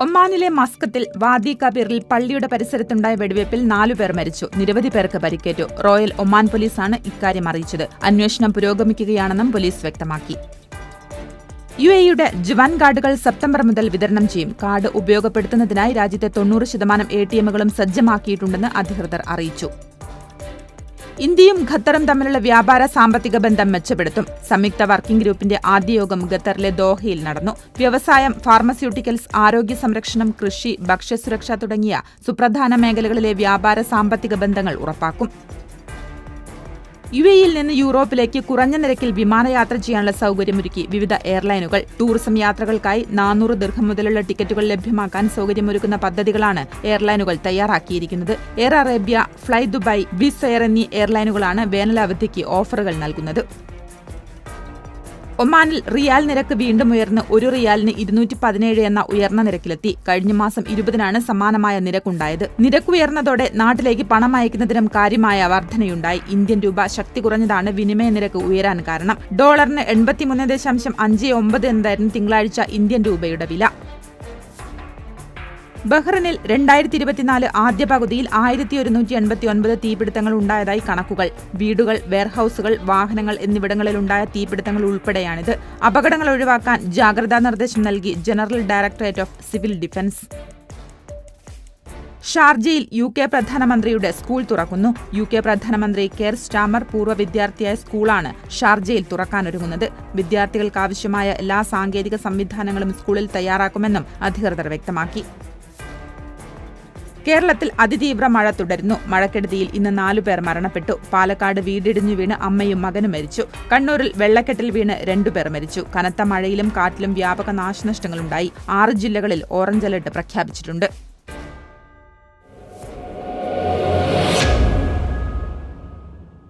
ഒമാനിലെ മസ്കത്തിൽ വാദി കബീറിൽ പള്ളിയുടെ പരിസരത്തുണ്ടായ വെടിവയ്പിൽ നാലുപേർ മരിച്ചു. നിരവധി പേർക്ക് പരിക്കേറ്റു. റോയൽ ഒമാൻ പോലീസാണ് ഇക്കാര്യം അറിയിച്ചത്. അന്വേഷണം പുരോഗമിക്കുകയാണെന്നും പോലീസ് വ്യക്തമാക്കി. യു എയുടെ ജുവാൻ കാർഡുകൾ സെപ്റ്റംബർ മുതൽ വിതരണം ചെയ്യും. കാർഡ് ഉപയോഗപ്പെടുത്തുന്നതിനായി രാജ്യത്തെ തൊണ്ണൂറ് ശതമാനം എ ടി എമ്മുകളും സജ്ജമാക്കിയിട്ടുണ്ടെന്ന് അധികൃതർ അറിയിച്ചു. ഇന്ത്യയും ഖത്തറും തമ്മിലുള്ള വ്യാപാര സാമ്പത്തിക ബന്ധം മെച്ചപ്പെടുത്തും. സംയുക്ത വർക്കിംഗ് ഗ്രൂപ്പിന്റെ ആദ്യ യോഗം ഖത്തറിലെ ദോഹയിൽ നടന്നു. വ്യവസായം ഫാർമസ്യൂട്ടിക്കൽസ് ആരോഗ്യ സംരക്ഷണം കൃഷി ഭക്ഷ്യസുരക്ഷ തുടങ്ങിയ സുപ്രധാന മേഖലകളിലെ വ്യാപാര സാമ്പത്തിക ബന്ധങ്ങൾ ഉറപ്പാക്കും. യു എയിൽ നിന്ന് യൂറോപ്പിലേക്ക് കുറഞ്ഞ നിരക്കിൽ വിമാനയാത്ര ചെയ്യാനുള്ള സൗകര്യമൊരുക്കി വിവിധ എയർലൈനുകൾ. ടൂറിസം യാത്രകൾക്കായി നാനൂറ് ദീർഘം മുതലുള്ള ടിക്കറ്റുകൾ ലഭ്യമാക്കാൻ സൗകര്യമൊരുക്കുന്ന പദ്ധതികളാണ് എയർലൈനുകൾ തയ്യാറാക്കിയിരിക്കുന്നത്. Air Arabia Fly Dubai Wizz Air എന്നീ എയർലൈനുകളാണ് വേനലവധിക്ക് ഓഫറുകൾ നൽകുന്നത്. ഒമാനിൽ റിയാൽ നിരക്ക് വീണ്ടും ഉയർന്ന് ഒരു റിയാലിന് ഇരുന്നൂറ്റി പതിനേഴ് എന്ന ഉയർന്ന നിരക്കിലെത്തി. കഴിഞ്ഞ മാസം ഇരുപതിനാണ് സമാനമായ നിരക്കുണ്ടായത്. നിരക്കുയർന്നതോടെ നാട്ടിലേക്ക് പണം അയക്കുന്നതിനും കാര്യമായ വർധനയുണ്ടായി. ഇന്ത്യൻ രൂപ ശക്തി കുറഞ്ഞതാണ് വിനിമയ നിരക്ക് ഉയരാൻ കാരണം. ഡോളറിന് എൺപത്തിമൂന്ന് ദശാംശം അഞ്ച് ഒമ്പത് എന്നതായിരുന്നു തിങ്കളാഴ്ച ഇന്ത്യൻ രൂപയുടെ വില. ബഹ്റിനിൽ രണ്ടായിരത്തി ഇരുപത്തിനാല് ആദ്യ പകുതിയിൽ ആയിരത്തി ഒരുന്നൂറ്റി എൺപത്തി ഒൻപത് തീപിടുത്തങ്ങൾ ഉണ്ടായതായി കണക്കുകൾ. വീടുകൾ വെയർഹൌസുകൾ വാഹനങ്ങൾ എന്നിവിടങ്ങളിൽ ഉണ്ടായ തീപിടുത്തങ്ങൾ ഉൾപ്പെടെയാണിത്. അപകടങ്ങൾ ഒഴിവാക്കാൻ ജാഗ്രതാ നിർദ്ദേശം നൽകി General Directorate of Civil Defence. ഷാർജയിൽ യു കെ പ്രധാനമന്ത്രിയുടെ സ്കൂൾ തുറക്കുന്നു. യു കെ പ്രധാനമന്ത്രി കെയർ സ്റ്റാമർ പൂർവ വിദ്യാർത്ഥിയായ സ്കൂളാണ് ഷാർജയിൽ തുറക്കാനൊരുങ്ങുന്നത്. വിദ്യാർത്ഥികൾക്കാവശ്യമായ എല്ലാ സാങ്കേതിക സംവിധാനങ്ങളും സ്കൂളിൽ തയ്യാറാക്കുമെന്നും അധികൃതർ വ്യക്തമാക്കി. കേരളത്തിൽ അതിതീവ്ര മഴ തുടരുന്നു. മഴക്കെടുതിയിൽ ഇന്ന് നാലുപേർ മരണപ്പെട്ടു. പാലക്കാട് വീടിടിഞ്ഞു വീണ് അമ്മയും മകനും മരിച്ചു. കണ്ണൂരിൽ വെള്ളക്കെട്ടിൽ വീണ് രണ്ടുപേർ മരിച്ചു. കനത്ത മഴയിലും കാറ്റിലും വ്യാപക നാശനഷ്ടങ്ങളുണ്ടായി. ആറ് ജില്ലകളിൽ ഓറഞ്ച് അലർട്ട് പ്രഖ്യാപിച്ചിട്ടുണ്ട്.